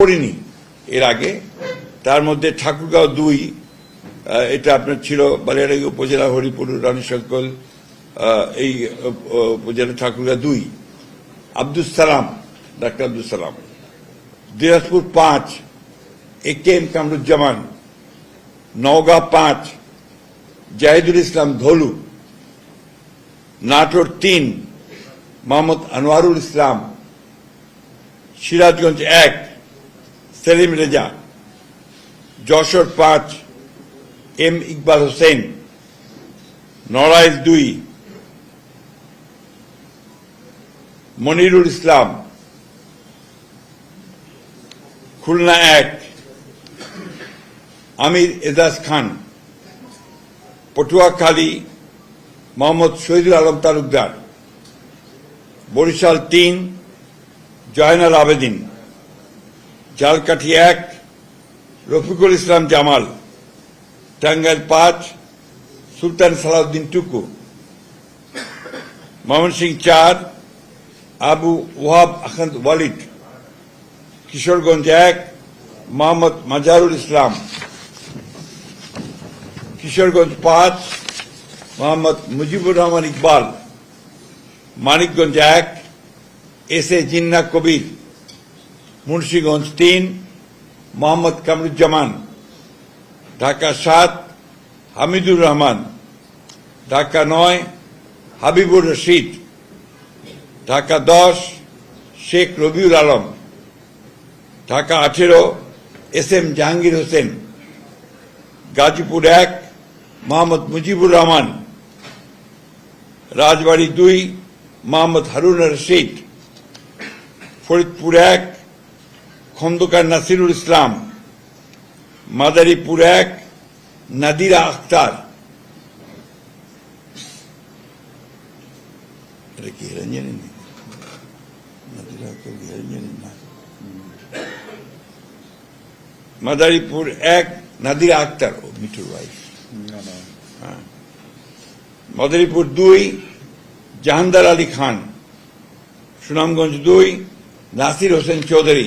পড়িনি এর আগে। তার মধ্যে ঠাকুরগাঁও দুই এটা আপনার ছিল বালিয়াডাঙ্গি উপজেলা হরিপুর রানী শঙ্কল আহ, এই উপজেলা ঠাকুরগাঁও দুই। আব্দুল সালাম ডাক্তার আব্দুল সালাম। দিনাজপুর পাঁচ A K M Kamruzzaman. Naogaon পাঁচ জাহিদুল ইসলাম ধলু। নাটোর তিন মোহাম্মদ আনোয়ারুল ইসলাম। সিরাজগঞ্জ এক সেলিম রেজা, যশোর পাঁচ, এম ইকবাল হোসেন, নড়াইল দুই, মনিরুল ইসলাম, খুলনা এক, আমির এজাজ খান, পটুয়াখালী, মোহাম্মদ শহীদুল আলম তালুকদার, বরিশাল তিন, জয়নাল আবেদিন। জালকাঠি এক রফিকুল ইসলাম জামাল, টাঙ্গাইল পাঁচ, সুলতান সালাউদ্দিন টুকু, ময়মনসিংহ চার, আবু ওয়াহাব আখন্দ ওয়ালিদ, কিশোরগঞ্জ এক, মোহাম্মদ মাজারুল ইসলাম। কিশোরগঞ্জ পাঁচ, মোহাম্মদ মুজিবুর রহমান ইকবাল। মানিকগঞ্জ এক, এস এ জিন্না কবির। মুন্সীগঞ্জ তিন, মোহাম্মদ কামরুজ্জামান, ঢাকা সাত, হামিদুর রহমান, ঢাকা নয়, হাবিবুর রশিদ, ঢাকা দশ, শেখ রবিউল আলম, ঢাকা আঠেরো, এস এম জাহাঙ্গীর হোসেন, গাজীপুর এক, মোহাম্মদ মুজিবুর রহমান, রাজবাড়ী দুই, মোহাম্মদ হারুন রশিদ, ফরিদপুর এক খন্দকার নাসিরুল ইসলাম মাদারীপুর এক নাদিরা আখতার। এটা কি হিরঞ্জনী নাদিরা আখতার হিরঞ্জনী না। মাদারীপুর এক নাদিরা আক্তার ও মিঠুর ওয়াইফ হ্যাঁ। মাদারীপুর দুই জাহানদার আলী খান। সুনামগঞ্জ দুই নাসির হোসেন চৌধুরী।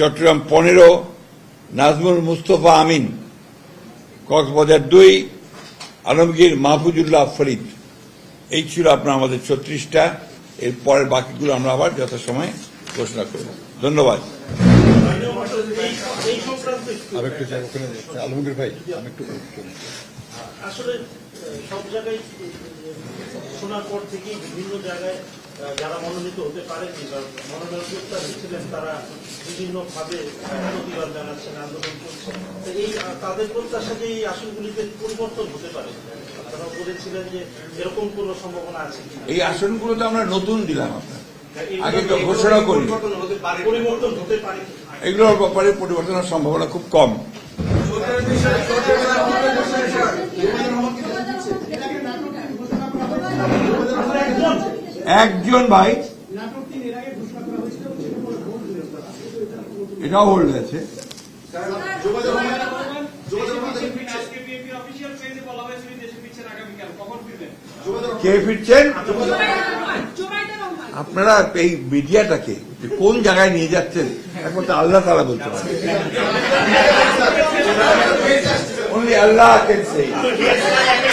চট্টগ্রাম পনেরো নাজমুল মুস্তফা আমিন কক্সবাজার দুই আলমগীর মাহফুজুল্লাহ ফরিদ। এই ছিল আপনার আমাদের ছত্রিশটা। এর পরের বাকিগুলো আমরা আবার যথাসময়ে ঘোষণা করব। ধন্যবাদ। আলমগীর ভাই আমি একটু আসলে সব জায়গায় শোনার পর থেকেই বিভিন্ন জায়গায় যারা মনোনীত হতে পারেনি বা মনোনয়ন ছিলেন তারা বিভিন্ন ভাবে প্রতিবাদ জানাচ্ছেন আন্দোলন করছেন। এই তাদের প্রত্যাশা যে এই আসনগুলিতে পরিবর্তন হতে পারে? আপনারা বলেছিলেন যে এরকম কোনো সম্ভাবনা আছে এই আসনগুলো তো আমরা নতুন দিলাম আপনার আগে তো ঘোষণা করি। পরিবর্তন হতে পারে এগুলোর ব্যাপারে পরিবর্তনের সম্ভাবনা খুব কম। একজন ভাই এটাও হোল্ড আছে। কে ফিরছেন? আপনারা এই মিডিয়াটাকে কোন জায়গায় নিয়ে যাচ্ছেন? একমাত্র আল্লাহ তারা বলতে পারে say.